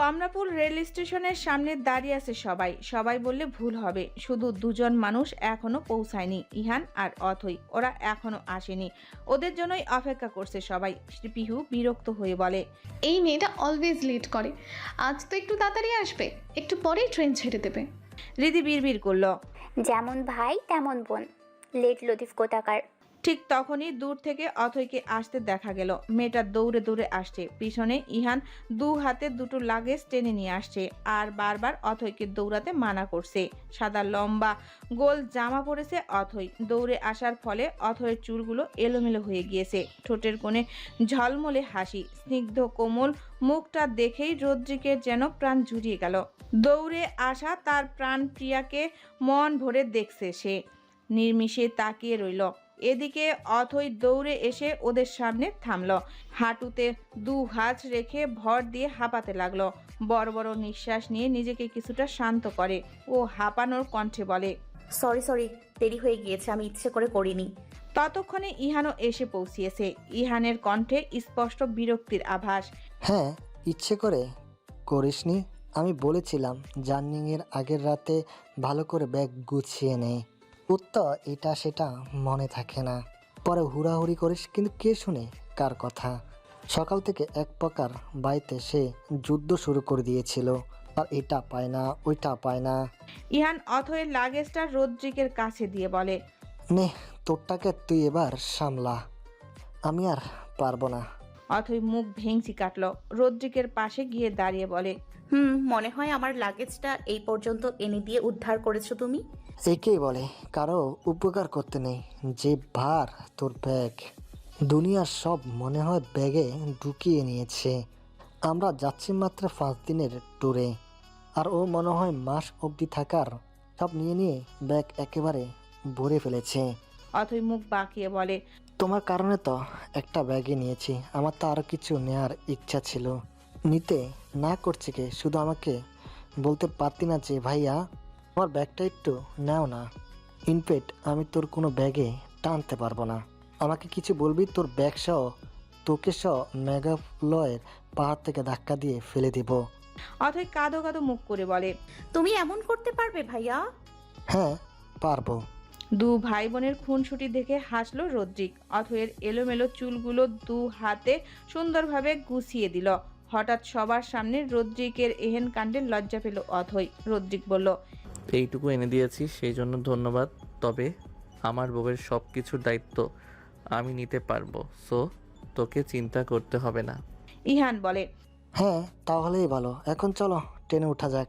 Kamalapur rail স্টেশনের সামনে দাঁড়িয়ে আছে সবাই। সবাই বললে ভুল হবে। শুধু দুজন মানুষ এখনও পৌঁছায়নি ইহান আর অথই। ওরা এখনও আসেনি। ওদের জন্যই অপেক্ষা করছে সবাই। পিহু বিরক্ত হয়ে বলে এই মেয়েটা অলওয়েজ লেট করে। আজ তো একটু তাড়াতাড়ি আসবে। একটু পরেই ট্রেন ছেড়ে দেবে। রিদি বিড়বিড় করল। যেমন ভাই তেমন বোন। লেট লতিফ কোথাকার? ঠিক তখনই দূর থেকে অথৈকে আসতে দেখা গেল। মেয়েটা দৌড়ে দৌড়ে আসছে। পিছনে ইহান দু হাতে দুটো লাগেজ টেনে নিয়ে আসছে আর বারবার অথৈকে দৌড়াতে মানা করছে। সাদা লম্বা গোল জামা পরেছে অথৈ দৌড়ে আসার ফলে অথৈয়ের চুলগুলো এলোমেলো হয়ে গিয়েছে। ঠোঁটের কোণে ঝলমলে হাসি। স্নিগ্ধ কোমল মুখটা দেখেই রদ্রিকের যেন প্রাণ জুড়িয়ে গেল। দৌড়ে আসা তার প্রাণ প্রিয়াকে মন ভরে দেখছে সে। নির্মিষে তাকিয়ে রইল। এদিকে অথই দৌড়ে এসে ওদের সামনে থামলো। হাঁটুতে দু হাত রেখে ভর দিয়ে হাঁপাতে লাগল। বড় বড় নিঃশ্বাস নিয়ে নিজেকে কিছুটা শান্ত করে ও হাঁপানোর কণ্ঠে বলে সরি সরি দেরি হয়ে গিয়েছে আমি ইচ্ছে করে করিনি। ততক্ষণে ইহানও এসে পৌঁছিয়েছে। ইহানের কণ্ঠে স্পষ্ট বিরক্তির আভাস। হ্যাঁ ইচ্ছে করে করিসনি। আমি বলেছিলাম জার্নিংয়ের আগের রাতে ভালো করে ব্যাগ গুছিয়ে নে। উত্তর এটা সেটা মনে থাকে না। পরে হুড়াহুড়ি করিস কিন্তু কে শুনে কার কথা? সকাল থেকে এক প্রকার বাড়িতে সে যুদ্ধ শুরু করে দিয়েছিল। আর এটা পায় না ওইটা পায় না। ইহান অথয়ের লাগেজটা রদ্রিকের কাছে দিয়ে বলে নে তোরটাকে তুই এবার সামলা। আমি আর পারব না। অথই মুখ ভেংচি কাটলো। রদ্রিকের পাশে গিয়ে দাঁড়িয়ে বলে হুম মনে হয় আমার লাগেজটা এই পর্যন্ত এনে দিয়ে উদ্ধার করেছ তুমি? একেই বলে কারও উপকার করতে নেই। যে ভার তোর ব্যাগ। দুনিয়ার সব মনে হয় ব্যাগে ঢুকিয়ে নিয়েছে। আমরা যাচ্ছি মাত্র পাঁচ দিনের ট্যুরে। আর ও মনে হয় মাস অবধি থাকার সব নিয়ে নিয়ে ব্যাগ একেবারে ভরে ফেলেছে। অথই মুখ বাঁকিয়ে বলে তোমার কারণে তো একটা ব্যাগে নিয়েছি। আমার তো আরও কিছু নেওয়ার ইচ্ছা ছিল। নিতে না করছে কে? শুধু আমাকে বলতে পারতি না যে ভাইয়া আমার ব্যাগটা একটু নাও না। ইনফেক্ট আমি তোর কোনো ব্যাগে টানতে পারব না। আমাকে কিছু বলবি? তোর ব্যাগ সহ তোকে সহ মেঘালয়ের পাহাড় থেকে ধাক্কা দিয়ে ফেলে দিব। অথই কাঁদো কাঁদো মুখ করে বলে তুমি এমন করতে পারবে ভাইয়া? হ্যাঁ পারব। দু ভাই বোনের খুনসুটি দেখে হাসলো রদ্রিক। অথয়ের এলোমেলো চুলগুলো দু হাতে সুন্দরভাবে গুছিয়ে দিল। হঠাৎ সবার সামনে রদ্রিকের এহেন কাণ্ডে লজ্জা পেল অথই। রদ্রিক বলল এইটুকু এনে দিয়েছি সেই জন্য ধন্যবাদ। তবে আমার বউয়ের সব কিছুর দায়িত্ব আমি নিতে পারব সো তোকে চিন্তা করতে হবে না। ইহান বলে হ্যাঁ তাহলেই ভালো। এখন চলো ট্রেনে ওঠা যাক।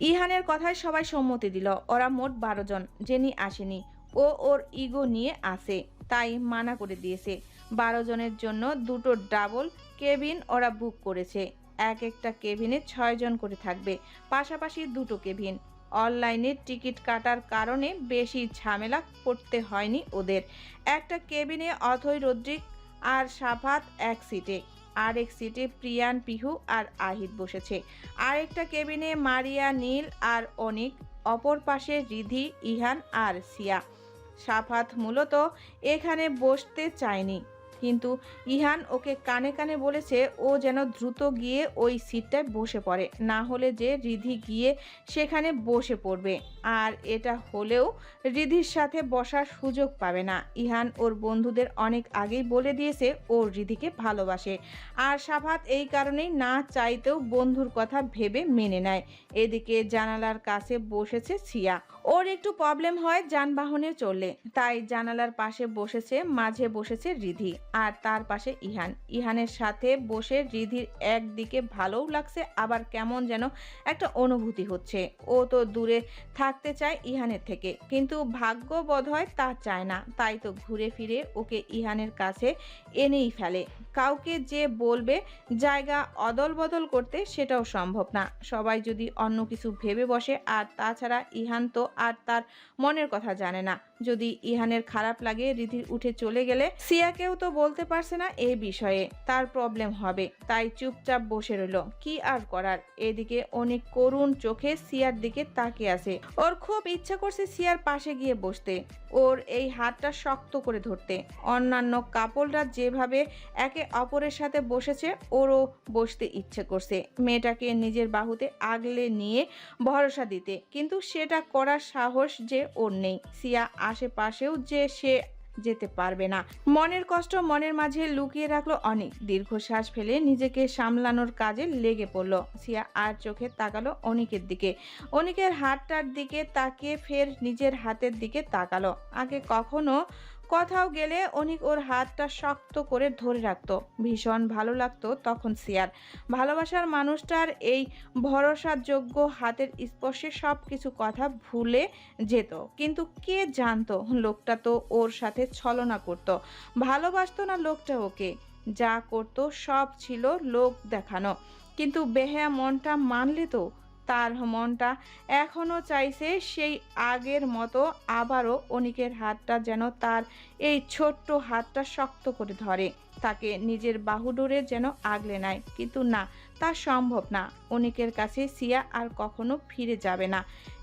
ইহানের কথায় সবাই সম্মতি দিল। ওরা মোট বারো জন জেনি আসেনি। ও ওর ইগো নিয়ে আসে তাই মানা করে দিয়েছে। বারো জনের জন্য দুটো ডাবল কেবিন ওরা বুক করেছে। এক একটা কেবিনে ছয় জন করে থাকবে পাশাপাশি দুটো কেবিন। অনলাইনে টিকিট কাটার কারণে বেশি ঝামেলা পড়তে হয়নি ওদের। একটা কেবিনে অথৈ রদ্রিক আর সাফাত এক সিটে। আর এক সিটে প্রিয়ান, পিহু আর আহিত বসেছে। আরেকটা কেবিনে মারিয়া, নীল আর অনিক, অপর পাশে রিধি, ইহান আর সিয়া। সাফাত মূলত এখানে বসতে চায়নি। কিন্তু ইহান ওকে কানে কানে বলেছে, ও যেন দ্রুত গিয়ে ওই সিটটায় বসে পড়ে, না হলে যে রিধি গিয়ে সেখানে বসে পড়বে। আর এটা হলেও রিধির সাথে বসার সুযোগ পাবে না। ইহান ওর বন্ধুদের অনেক আগেই বলে দিয়েছে, ও রিধিকে ভালোবাসে। আর সাফাত এই কারণেই না চাইতেও বন্ধুর কথা ভেবে মেনে নেয়। এদিকে জানালার কাছে বসেছে সিয়া। ওর একটু প্রবলেম হয় যানবাহনে চললে তাই জানালার পাশে বসেছে, মাঝে বসেছে রিধি আর তার পাশে ইহান। ইহানের সাথে বসে রিধির একদিকে ভালোও লাগছে, আবার কেমন যেন একটা অনুভূতি হচ্ছে। ও তো দূরে থাকতে চায় ইহানের থেকে, কিন্তু ভাগ্য বোধ হয় তা চায় না। তাই তো ঘুরে ফিরে ওকে ইহানের কাছে এনেই ফেলে। কাউকে যে বলবে জায়গা অদল বদল করতে সেটাও সম্ভব না। সবাই যদি অন্য কিছু ভেবে বসে, আর তাছাড়া ইহান তো আর তার মনের কথা জানে না। যদি ইহানের খারাপ লাগে রিধির উঠে চলে গেলে সিয়াকেও তো বলতে পারছে না এই বিষয়ে। তার প্রবলেম হবে। তাই চুপচাপ বসে রইল। কি আর করার? এদিকে অনেক করুণ চোখে সিয়ার দিকে তাকিয়ে আছে। ওর খুব ইচ্ছা করছে সিয়ার পাশে গিয়ে বসতে। ওর এই হাতটা শক্ত করে ধরতে। অন্যান্য কাপড়রা যেভাবে একে অপরের সাথে বসেছে, ওরও বসতে ইচ্ছে করছে। মেয়েটাকে নিজের বাহুতে আগলে নিয়ে ভরসা দিতে। কিন্তু সেটা করার সাহস যে ওর নেই। সিয়া আশেপাশেও যে সে যেতে পারবে না। মনের কষ্ট মনের মাঝে লুকিয়ে রাখল অনেক। দীর্ঘশ্বাস ফেলে নিজেকে সামলানোর কাজে লেগে পড়ল। সিয়া আর চোখে তাকালো অনিকের দিকে। অনিকের হাতটার দিকে তাকিয়ে ফের নিজের হাতের দিকে তাকালো। আগে কখনো কোথাও গেলে অনিক ওর হাতটা শক্ত করে ধরে রাখতো। ভীষণ ভালো লাগতো তখন সিয়ার। ভালোবাসার মানুষটার এই ভরসাযোগ্য হাতের স্পর্শে সব কিছু কথা ভুলে যেত। কিন্তু কে জানতো লোকটা তো ওর সাথে ছলনা করতো। ভালোবাসতো না লোকটা ওকে। যা করতো সব ছিল লোক দেখানো। কিন্তু বেহায়া মনটা মানলে তো তার মনটা এখনও চাইছে সেই আগের মতো আবারও অনিকের হাতটা যেন তার এই ছোট্ট হাতটা শক্ত করে ধরে। তাকে নিজের বাহুডোরে যেন আগলে নেয়। কিন্তু না, তা সম্ভব না। অনিকের কাছে সিয়া আর কখনো ফিরে যাবে না।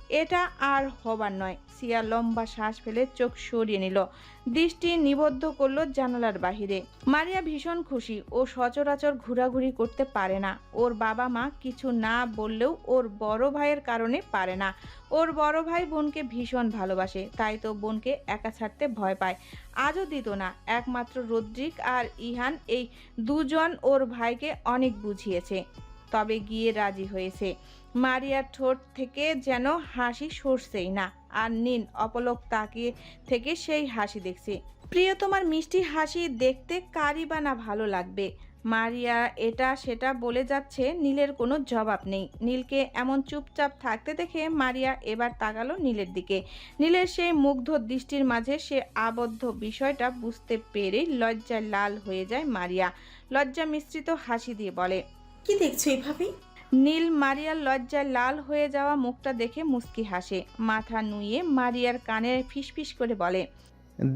এটা আর হবার নয়। সিয়া লম্বা শ্বাস ফেলে চোখ সরিয়ে নিল। দৃষ্টি নিবদ্ধ করল জানালার বাহিরে। মারিয়া ভীষণ খুশি। ও সচরাচর ঘোরাঘুরি করতে পারে না। ওর বাবা মা কিছু না বললেও ওর বড় ভাইয়ের কারণে পারে না। ওর বড় ভাই বোনকে ভীষণ ভালোবাসে, তাই তো বোনকে একা ছাড়তে ভয় পায়। আজও দিত না। একমাত্র রদ্রিক আর ইহান এই দুজন ওর ভাইকে অনেক বুঝিয়েছে। তবে গিয়ে রাজি হয়েছে। মারিয়ার ঠোঁট থেকে যেন হাসি সরছেই না। আর নিন, অপলক তাকিয়ে থেকে সেই হাসি দেখছে। প্রিয়, তোমার মিষ্টি হাসি দেখতে কারি বা না ভালো লাগবে? মারিয়া এটা সেটা বলে যাচ্ছে, নীলের কোনো জবাব নেই। নীলকে এমন চুপচাপ থাকতে দেখে মারিয়া এবার তাকালো নীলের দিকে। নীলের সেই মুগ্ধ দৃষ্টির মাঝে সে আবদ্ধ বিষয়টা বুঝতে পেরে লজ্জায় লাল হয়ে যায় মারিয়া। লজ্জা মিশ্রিত হাসি দিয়ে বলে, কি দেখছ এভাবে? নীল মারিয়ার লজ্জায় লাল হয়ে যাওয়া মুখটা দেখে মুস্কি হাসে। মাথা নুয়ে মারিয়ার কানে ফিসফিস করে বলে,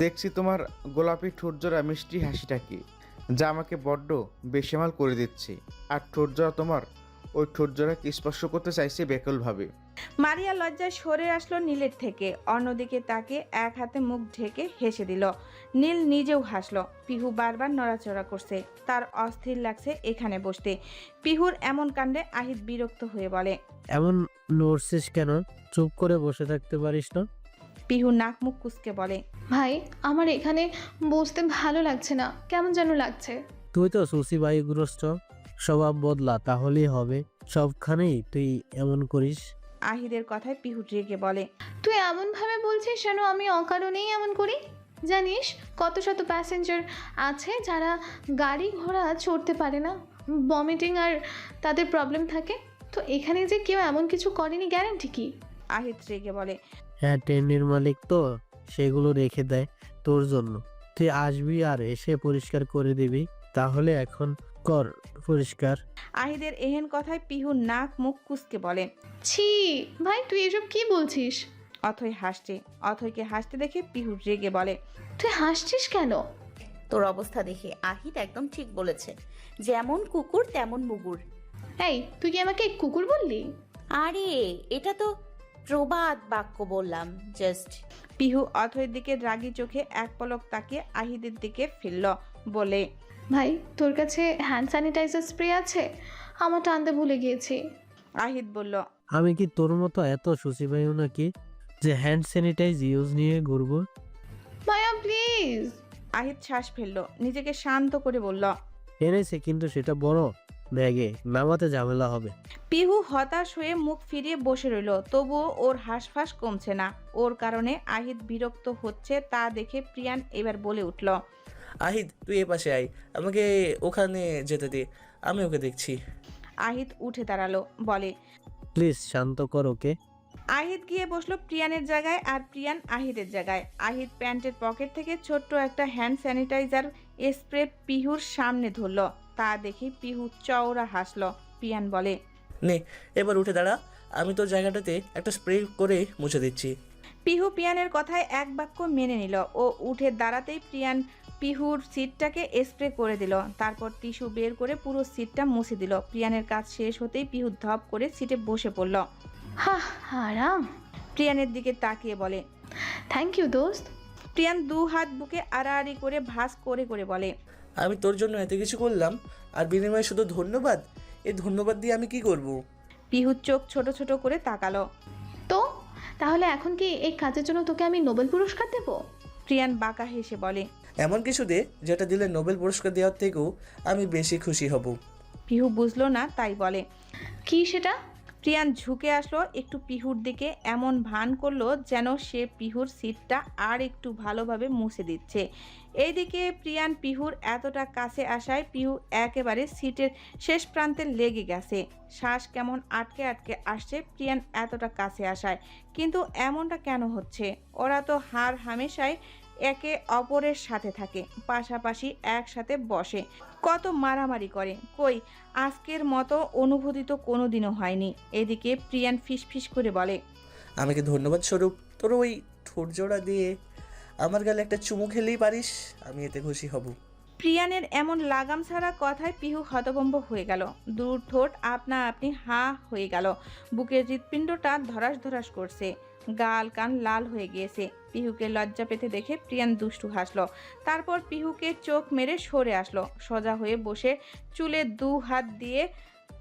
দেখছি তোমার গোলাপি ঠোঁটজোড়া মিষ্টি হাসিটাকে যা আমাকে বড্ড বেসামাল করে দিচ্ছে। আর ঠোঁটজোড়া তোমার, ওই ঠোঁটজোড়াকে স্পর্শ করতে চাইছে বেকলভাবে। মারিয়া লজ্জায় সরে আসলো নীলের থেকে। অন্যদিকে তাকে এক হাতে মুখ ঢেকে হেসে দিল। নীল নিজেও হাসলো। পিহু বারবার নড়াচড়া করছে। তার অস্থির লাগছে এখানে বসতে। পিহুর এমন কাণ্ডে আহিত বিরক্ত হয়ে বলে এমন নড়ছিস কেন? চুপ করে বসে থাকতে পারিস না। পিহু নাক মুখ কুচকে বলে ভাই আমার এখানে বসতে ভালো লাগছে না। কেমন যেন লাগছে। তুই তো সুসি বায়ুগ্রস্ত। স্বভাব বদলা তাহলেই হবে। সবখানেই তুই এমন করিস। আহিদের কথায় পিহু রেগে বলে তুই এমনভাবে বলছিস যেন আমি অকারণেই এমন করি? জানিস কত শত প্যাসেঞ্জার আছে যারা গাড়ি ঘোড়া চড়তে পারে না। ভমিটিং আর তাদের প্রবলেম থাকে। তো এখানে যে কেউ এমন কিছু করেনি গ্যারান্টি কি? আহিত রেগে বলে হ্যাঁ ট্রেনের মালিক তো সেগুলো রেখে দেয় তোর জন্য। তুই আসবি আর এসে পরিষ্কার করে দিবি। তাহলে এখন কর পরিষ্কার। আহিদের এহেন কথায় পিহু নাক মুখ কুচকে বলে ছি ভাই তুই এসব কি বলছিস? অথই হাসছে অথইকে হাসতে দেখে পিহু রেগে বলে তুই হাসছিস কেন? তোর অবস্থা দেখে আহিত একদম ঠিক বলেছে যেমন কুকুর তেমন মুগুর। এই তুই কি আমাকে কুকুর বললি? আরে এটা তো প্রবাদ বাক্য বললাম জাস্ট পিহু অথয়ের দিকে রাগী চোখে এক পলক তাকিয়ে আহিদের দিকে ফিরল বলে ভাই তোর কাছে হ্যান্ড স্যানিটাইজার স্প্রে আছে? আমার টানতে ভুলে গিয়েছি। আহিদ বলল আমি কি তোর মতো এত সুসিবায়ু নাকি যে হ্যান্ড স্যানিটাইজ ইউজ নিয়ে ঘুরবো? মায়া প্লিজ আহিদ শ্বাস ফেলল নিজেকে শান্ত করে বলল এনেছে কিন্তু সেটা বড় ব্যাগে নামাতে ঝামেলা হবে। পিহু হতাশ হয়ে মুখ ফিরিয়ে বসে রইল তবুও ওর হাঁসফাঁস কমছে না। ওর কারণে আহিদ বিরক্ত হচ্ছে তা দেখে প্রিয়ান এবার বলে উঠল আহিদ তুই এ পাশে আয়। আমাকে ওখানে যেতে দে। আমি ওকে দেখছি। আহিদ উঠে দাঁড়াল বলে প্লিজ শান্ত কর ওকে। আহিদ গিয়ে বসল প্রিয়ানের জায়গায় আর প্রিয়ান আহিদের জায়গায়। আহিদ প্যান্টের পকেট থেকে ছোট্ট একটা হ্যান্ড স্যানিটাইজার স্প্রে পিহুর সামনে ধরলো। তা দেখে পিহু চওড়া হাসলো। প্রিয়ান বলে নে এবার উঠে দাঁড়া। আমি তোর জায়গাটাতে একটা স্প্রে করে মুছে দিচ্ছি। পিহু প্রিয়ানের কথায় এক বাক্য মেনে নিল। ও উঠে দাঁড়াতেই প্রিয়ান পিহুর সিটটাকে স্প্রে করে দিল। তারপর টিস্যু বের করে পুরো সিটটা মুছে দিল। প্রিয়ানের কাজ শেষ হতেই পিহু ধপ করে সিটে বসে পড়ল। হা আরাম। প্রিয়ানের দিকে তাকিয়ে বলে থ্যাংক ইউ দোস্ত। প্রিয়ান দু হাত বুকে আড়াআড়ি করে ভাঁজ করে করে বলে আমি তোর জন্য এত কিছু করলাম আর বিনিময়ে শুধু ধন্যবাদ? এই ধন্যবাদ দিয়ে আমি কি করব। পিহুর চোখ ছোট ছোট করে তাকালো। তো? তাহলে এখন কি এই কাজের জন্য তোকে আমি নোবেল পুরস্কার দেব? প্রিয়ান বাঁকা হেসে বলে এমন কিছু দে যেটা দিলে নোবেল পুরস্কার দেওয়ার থেকেও আমি বেশি খুশি হব। পিহু বুঝলো না তাই বলে কি সেটা? প্রিয়ান ঝুঁকে আসলো একটু পিহুর দিকে এমন ভান করল যেন সে পিহুর সিটটা আর একটু ভালোভাবে মুছে দিচ্ছে। এইদিকে প্রিয়ান পিহুর এতটা কাছে আসায় পিহু একেবারে সিটের শেষ প্রান্তে লেগে গেছে। শ্বাস কেমন আটকে আটকে আসছে প্রিয়ান এতটা কাছে আসায়। কিন্তু এমনটা কেন হচ্ছে? ওরা তো হার হামেশাই একে অপরের সাথে থাকে পাশাপাশি একসাথে বসে। কত মারামারি করে। কই আজকের মতো অনুভূতি তো কোনোদিনও হয়নি। এদিকে প্রিয়ান ফিসফিস করে বলে আমাকে ধন্যবাদ স্বরূপ তোর ওই ঠোঁটজোড়া দিয়ে আমার গালে একটা চুমু খেলেই পারিস আমি এতে খুশি হব। প্রিয়ানের এমন লাগাম ছাড়া কথায় পিহু হতভম্ব হয়ে গেল। দূর ঠোঁট আপনা আপনি হা হয়ে গেল। বুকের হৃৎপিণ্ডটা ধরাস ধরাস করছে। গাল কান লাল হয়ে গিয়েছে। পিহুকে লজ্জা পেতে দেখে প্রিয়ান দুষ্টু হাসলো। তারপর পিহুকে চোখ মেরে সরে আসলো। সোজা হয়ে বসে চুলে দু হাত দিয়ে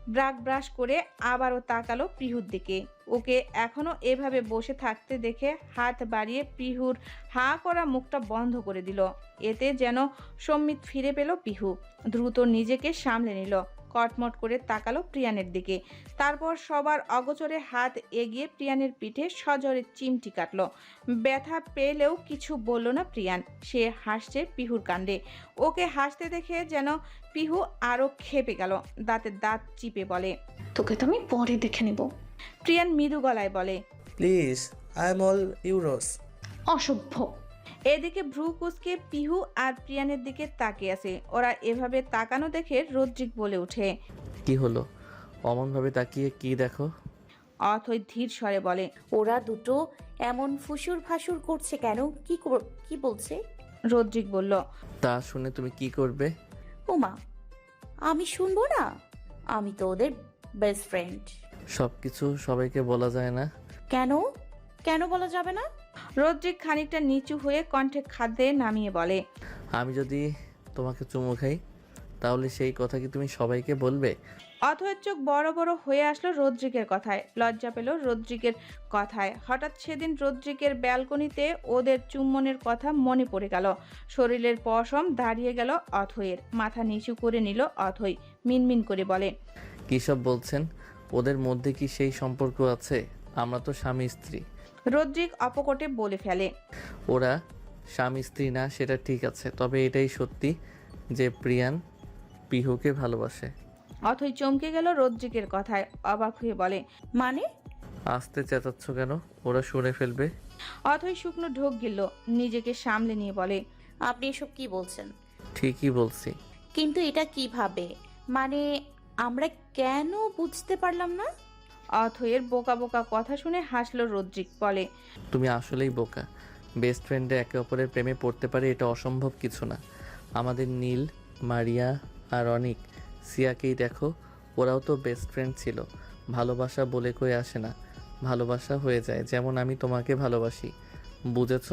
ব্রাক ব্রাশ করে আবারও তাকালো পিহুর দিকে। ওকে এখনও এভাবে বসে থাকতে দেখে হাত বাড়িয়ে পিহুর হা করা মুখটা বন্ধ করে দিল। এতে যেন সম্মিত ফিরে পেল পিহু। দ্রুত নিজেকে সামলে নিল। কটমট করে তাকালো প্রিয়ানের দিকে। তারপর সবার অগোচরে হাত এগিয়ে প্রিয়ানের পিঠে সজরে চিমটি কাটলো। ব্যথা পেলেও কিছু বলল না প্রিয়ান। সে হাসছে পিহুর কাণ্ডে। ওকে হাসতে দেখে যেন পিহু আরও খেপে গেল। দাঁতে দাঁত চিপে বলে তোকে তো আমি পরে দেখে নেব। প্রিয়ান মৃদু গলায় বলে please I am all yours অসভ্য। এদিকে ভ্রু কুচকে পিহু আর প্রিয়ানের দিকে তাকিয়ে আছে। ওরা এভাবে তাকানো দেখে রদ্রিক বলে ওঠে। কি হলো? অমনভাবে তাকিয়ে কি দেখো? অথই ধীর স্বরে বলে ওরা দুটো এমন ফুসুর ফাসুর করছে কেন? কি কর- কি বলছে? রদ্রিক বলল তা শুনে তুমি কি করবে? ওমা আমি শুনব না? আমি তো ওদের বেস্ট ফ্রেন্ড সব কিছু সবাইকে বলা যায় না। কেন? কেন বলা যাবে না? রদ্রিক খানিকটা নিচু হয়ে কণ্ঠে খাদ্যে নামিয়ে বলে আমি যদি তোমাকে চুমু খাই তাহলে সেই কথা কি তুমি সবাইকে বলবে? অথয়ের চোখ বড় বড় হয়ে আসলো রদ্রিকের কথায়। লজ্জা পেল রদ্রিকের কথায়। হঠাৎ সেদিন রদ্রিকের ব্যালকনিতে ওদের চুম্বনের কথা মনে পড়ে গেল। শরীরের পশম দাঁড়িয়ে গেল অথয়ের মাথা নিচু করে নিল অথই। মিনমিন করে বলে কী সব বলছেন? ওদের মধ্যে কি সেই সম্পর্ক আছে? আমরা তো স্বামী স্ত্রী। রদ্রিক অপকটে বলে ফেলে। ওরা স্বামী স্ত্রী না সেটা ঠিক আছে তবে এটাই সত্যি যে প্রিয়ান পিহুকে ভালোবাসে। অথই চমকে গেল রদ্রিকের কথায় অবাক হয়ে বলে মানে? আসতে চেঁচাচ্ছ কেন? ওরা শুনে ফেলবে। অথই শুকনো ঢোক গিলল নিজেকে সামলে নিয়ে বলে আপনি এসব কি বলছেন? ঠিকই বলছি। কিন্তু এটা কীভাবে? মানে আমরা কেন বুঝতে পারলাম না? অথয়ের বোকা বোকা কথা শুনে হাসলো রদ্রিক, বলে, তুমি আসলেই বোকা। বেস্ট ফ্রেন্ডে একে অপরের প্রেমে পড়তে পারে এটা অসম্ভব কিছু না। আমাদের নীল, মারিয়া আর অনিক, সিয়াকেই দেখো, ওরাও তো বেস্ট ফ্রেন্ড ছিল। ভালোবাসা বলে কয়ে আসে না। ভালোবাসা হয়ে যায়, যেমন আমি তোমাকে ভালোবাসি। বুঝেছ?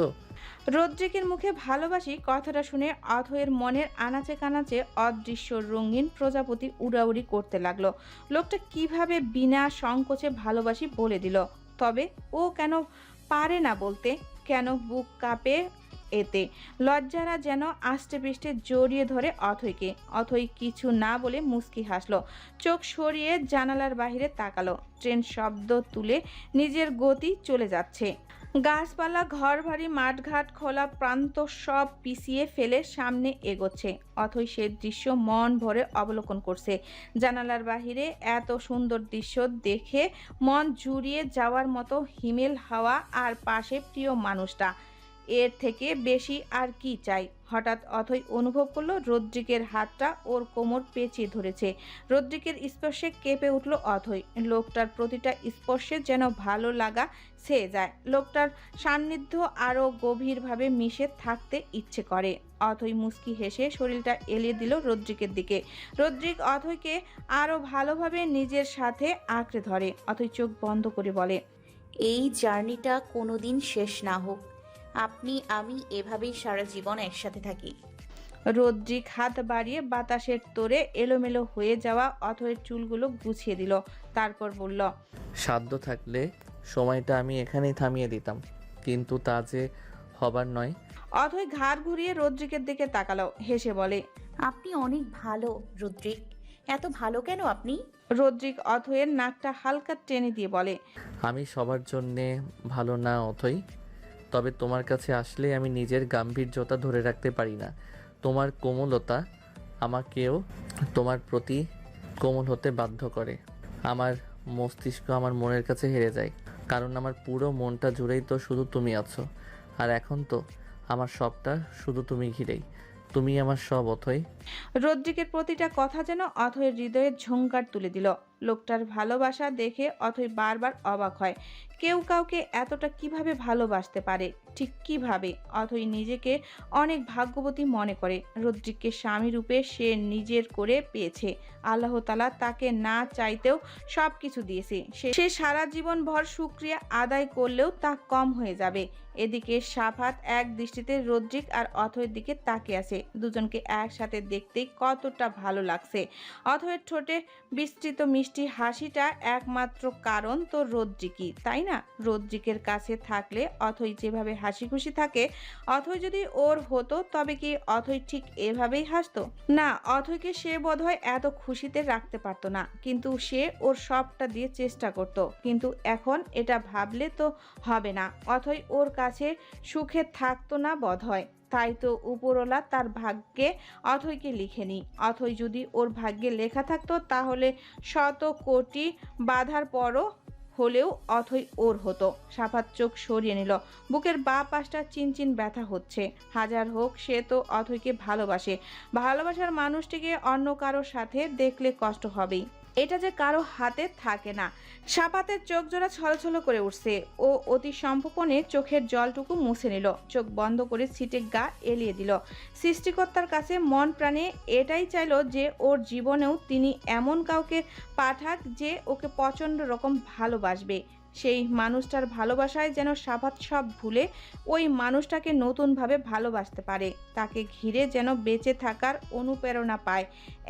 রদ্রিকের মুখে ভালোবাসি কথাটা শুনে অথয়ের মনের আনাচে কানাচে অদৃশ্য রঙিন প্রজাপতি উড়াউড়ি করতে লাগল। লোকটা কীভাবে বিনা সংকোচে ভালোবাসি বলে দিল। তবে ও কেন পারে না বলতে? কেন বুক কাঁপে এতে? লজ্জারা যেন আষ্টে পৃষ্ঠে জড়িয়ে ধরে অথইকে। অথই কিছু না বলে মুস্কি হাসলো। চোখ সরিয়ে জানালার বাহিরে তাকালো। ট্রেন শব্দ তুলে নিজের গতি চলে যাচ্ছে। গাছপালা ঘর ভারী মাঠঘাট, খোলা প্রান্ত সব পিছিয়ে ফেলে সামনে এগোচ্ছে। অথই সে দৃশ্য মন ভরে অবলোকন করছে। জানালার বাহিরে এত সুন্দর দৃশ্য দেখে মন জুড়িয়ে যাওয়ার মতো হিমেল হাওয়া আর পাশে প্রিয় মানুষটা। এর থেকে বেশি আর কি চাই? হঠাৎ অথই অনুভব করল রদ্রিকের হাতটা ওর কোমর পেঁচিয়ে ধরেছে। রদ্রিকের স্পর্শে কেঁপে উঠল অথই। লোকটার প্রতিটা স্পর্শে যেন ভালো লাগা ছেয়ে যায়। লোকটার সান্নিধ্য আরও গভীরভাবে মিশে থাকতে ইচ্ছে করে। অথই মুস্কি হেসে শরীরটা এলিয়ে দিল রদ্রিকের দিকে। রদ্রিক অথইকে আরও ভালোভাবে নিজের সাথে আঁকড়ে ধরে। অথই চোখ বন্ধ করে বলে, এই জার্নিটা কোনোদিন শেষ না হোক। আপনি আমি এভাবেই সারা জীবন একসাথে থাকি। রদ্রিক হাত বাড়িয়ে বাতাসের তোরে এলোমেলো হয়ে যাওয়া অথয়ের চুলগুলো গুছিয়ে দিল। তারপর বলল সাধ্য থাকলে সময়টা আমি এখানেই থামিয়ে দিতাম কিন্তু তা যে হবার নয়। অথই ঘাড় ঘুরিয়ে রদ্রিকের দিকে তাকালো হেসে বলে আপনি অনেক ভালো রুদ্রিক। এত ভালো কেন আপনি? রদ্রিক অথয়ের নাকটা হালকা টেনে দিয়ে বলে আমি সবার জন্যে ভালো না অথই তবে তোমার কাছে আসলে আমি নিজের গাম্ভীর্যতা ধরে রাখতে পারি না। তোমার কোমলতা আমাকেও তোমার প্রতি কোমল হতে বাধ্য করে। আমার মস্তিষ্ক আমার মনের কাছে হেরে যায়, কারণ আমার পুরো মনটা জুড়েই তো শুধু তুমি আছো। আর এখন তো আমার সবটা শুধু তুমি ঘিরেই। তুমি আমার সব, অথই রদ্রিকের প্রতিটা কথা যেন অথয়ের হৃদয়ে ঝঙ্কার তুলে দিল। লোকটার ভালোবাসা দেখে অথই বারবার অবাক হয়। কেউ কাউকে এতটা কীভাবে ভালোবাসতে পারে, ঠিক কীভাবে? অথই নিজেকে অনেক ভাগ্যবতী মনে করে। রদ্রিককে স্বামী রূপে সে নিজের করে পেয়েছে। আল্লাহ তালা তাকে না চাইতেও সব কিছু দিয়েছে। সে সারা জীবন ভর সুক্রিয়া আদায় করলেও তা কম হয়ে যাবে। এদিকে সাফাত এক দৃষ্টিতে রদ্রিক আর অথয়ের দিকে তাকিয়ে আছে। দুজনকে একসাথে দেখতেই কতটা ভালো লাগছে। অথয়ের ঠোঁটে বিস্তৃত মিষ্টি হাসিটা একমাত্র কারণ তো রদ্রিকই, তাই না? রদ্রিকের কাছে থাকলে অথই যেভাবে হাসি খুশি থাকে, অথই যদি ওর হতো, তবে কি অথই ঠিক এভাবেই হাসতো? না, অথইকে সে বোধহয় এত খুশিতে রাখতে পারতো না। কিন্তু সে ওর সবটা দিয়ে চেষ্টা করত। কিন্তু এখন এটা ভাবলে তো হবে না। অথই ওর কাছে সুখে থাকতো না বোধহয়। তাই তো উপরওয়ালা তার ভাগ্যে অথইকে লিখেনি। অথই যদি ওর ভাগ্যে লেখা থাকতো, তাহলে শত কোটি বাধার পরও হলেও অথই ওর হতো। সাফাত চোখ সরিয়ে নিল। বুকের বা পাশটা চিনচিন ব্যথা হচ্ছে। হাজার হোক, সে তো অথইকে ভালোবাসে। ভালোবাসার মানুষটিকে অন্য কারোর সাথে দেখলে কষ্ট হবেই। এটা যে কারও হাতে থাকে না। সাপাতের চোখ জোড়া ছলছল করে উঠছে ও অতি সম্পূর্ণে চোখের জলটুকু মুছে নিল। চোখ বন্ধ করে সিটে গা এলিয়ে দিল। সৃষ্টিকর্তার কাছে মন প্রাণে এটাই চাইল যে ওর জীবনেও তিনি এমন কাউকে পাঠাক যে ওকে প্রচণ্ড রকম ভালোবাসবে। সেই মানুষটার ভালোবাসায় যেন সাভাত সব ভুলে ওই মানুষটাকে নতুনভাবে ভালোবাসতে পারে। তাকে ঘিরে যেন বেঁচে থাকার অনুপ্রেরণা পায়।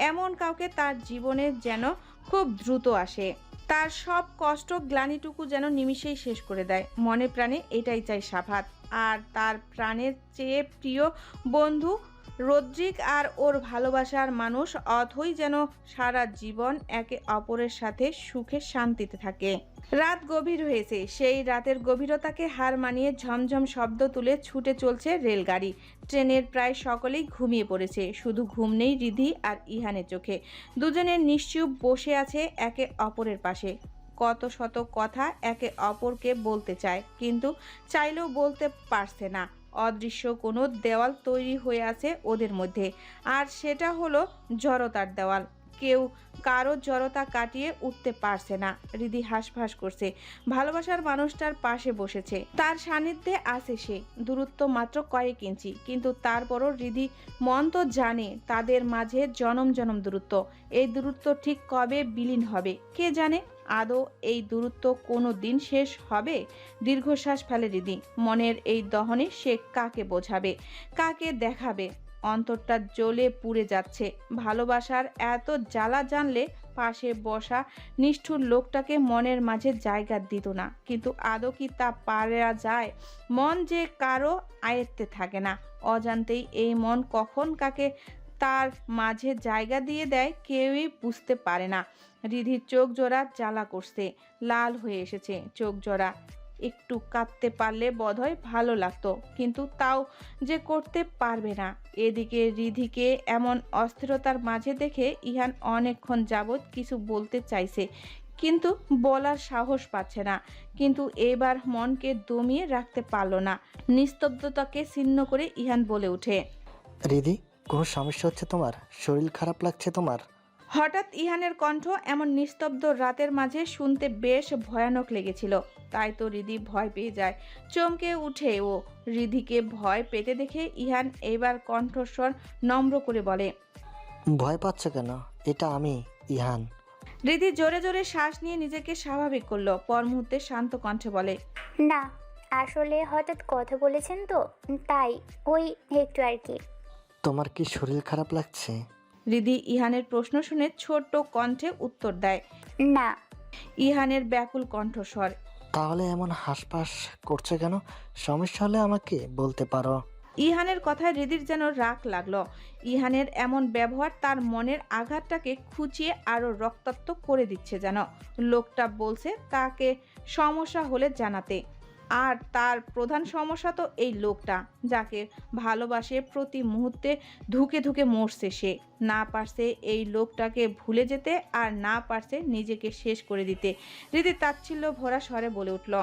এমন কাউকে তার জীবনে যেন খুব দ্রুত আসে। তার সব কষ্ট, গ্লানিটুকু যেন নিমিষেই শেষ করে দেয়। মনে প্রাণে এটাই চাই সাভাত। আর তার প্রাণের চেয়ে প্রিয় বন্ধু রদ্রিক আর ওর ভালোবাসার মানুষ অথই যেন সারা জীবন একে অপরের সাথে সুখে শান্তিতে থাকে। রাত গভীর হয়েছে, সেই রাতের গভীরতাকে হার মানিয়ে ঝমঝম শব্দ তুলে ছুটে চলছে রেলগাড়ি। ট্রেনের প্রায় সকলেই ঘুমিয়ে পড়েছে, শুধু ঘুম নেই রিধি আর ইহানের চোখে। দুজনের নিশ্চুপ বসে আছে একে অপরের পাশে। কত শত কথা একে অপরকে বলতে চায়, কিন্তু চাইলেও বলতে পারছে না। অদৃশ্য কোনো দেওয়াল তৈরি হয়ে আছে ওদের মধ্যে। আর সেটা হলো জড়তার দেওয়াল। কেউ কারও জড়তা কাটিয়ে উঠতে পারছে না। রিদি হাঁসফাঁস করছে। ভালোবাসার মানুষটার পাশে বসেছে। তার সান্নিধ্যে আছে সে। দূরত্ব মাত্র কয়েক ইঞ্চি। কিন্তু তারপরও রিদি মন তো জানে তাদের মাঝে জনম জনম দূরত্ব। এই দূরত্ব ঠিক কবে বিলীন হবে? কে জানে? আদৌ এই দূরত্ব কোনো দিন শেষ হবে? দীর্ঘশ্বাস ফেলে দিদি। মনের এই দহনে সে কাকে বোঝাবে? কাকে দেখাবে? অন্তরটা জ্বলে পুড়ে যাচ্ছে। ভালোবাসার এত জ্বালা জানলে পাশে বসা নিষ্ঠুর লোকটাকে মনের মাঝে জায়গা দিত না। কিন্তু আদৌ কি তা পারা যায়? মন যে কারও আয়ত্তে থাকে না। অজান্তেই এই মন কখন কাকে তার মাঝে জায়গা দিয়ে দেয়, কেউই বুঝতে পারে না। রিধির চোখ জোড়া জ্বালা করছে, লাল হয়ে এসেছে চোখ জোড়া। একটু কাঁদতে পারলে বোধহয় ভালো লাগতো, কিন্তু তাও যে করতে পারবে না। এদিকে রিধিকে এমন অস্থিরতার মাঝে দেখে ইহান অনেকক্ষণ যাবৎ কিছু বলতে চাইছে, কিন্তু বলার সাহস পাচ্ছে না। কিন্তু এবার মনকে দমিয়ে রাখতে পারল না। নিস্তব্ধতাকে ছিন্ন করে ইহান বলে ওঠে রিদি কোনো সমস্যা হচ্ছে তোমার? শরীর খারাপ লাগছে তোমার? হঠাৎ ইহানের কণ্ঠ এমন নিস্তব্ধ রাতের মাঝে শুনতে বেশ ভয়ানক লেগেছিল। তাই তো রিদি ভয় পেয়ে যায়। চমকে উঠে ও রিধিকে ভয় পেতে দেখে ইহান এবার কণ্ঠস্বর নম্র করে বলে ভয় পাচ্ছ কেন? এটা আমি ইহান। রিধি জোরে জোরে শ্বাস নিয়ে নিজেকে স্বাভাবিক করল। পর মুহূর্তে শান্ত কণ্ঠে বলে না আসলে হঠাৎ কথা বলেছেন তো তাই ওই একটু আর কি। তোমার কি শরীর খারাপ লাগছে? রিধি ইহানের প্রশ্ন শুনে ছোট্ট কণ্ঠে উত্তর দেয় না। ইহানের ব্যাকুল কণ্ঠস্বর। তাহলে এমন হাসপাস করছে কেন? সমস্যা হলে আমাকে বলতে পারো। ইহানের কথায় রিদির যেন রাগ লাগল। ইহানের এমন ব্যবহার তার মনের আঘাতটাকে খুঁচিয়ে আরও রক্তাক্ত করে দিচ্ছে যেন। লোকটা বলছে তাকে সমস্যা হলে জানাতে। আর তার প্রধান সমস্যা তো এই লোকটা, যাকে ভালোবাসে প্রতি মুহূর্তে ধুকে ধুকে মরছে সে। না পারছে এই লোকটাকে ভুলে যেতে আর না পারছে নিজেকে শেষ করে দিতে। রীতি তাচ্ছিল্য ভরা স্বরে বলে উঠল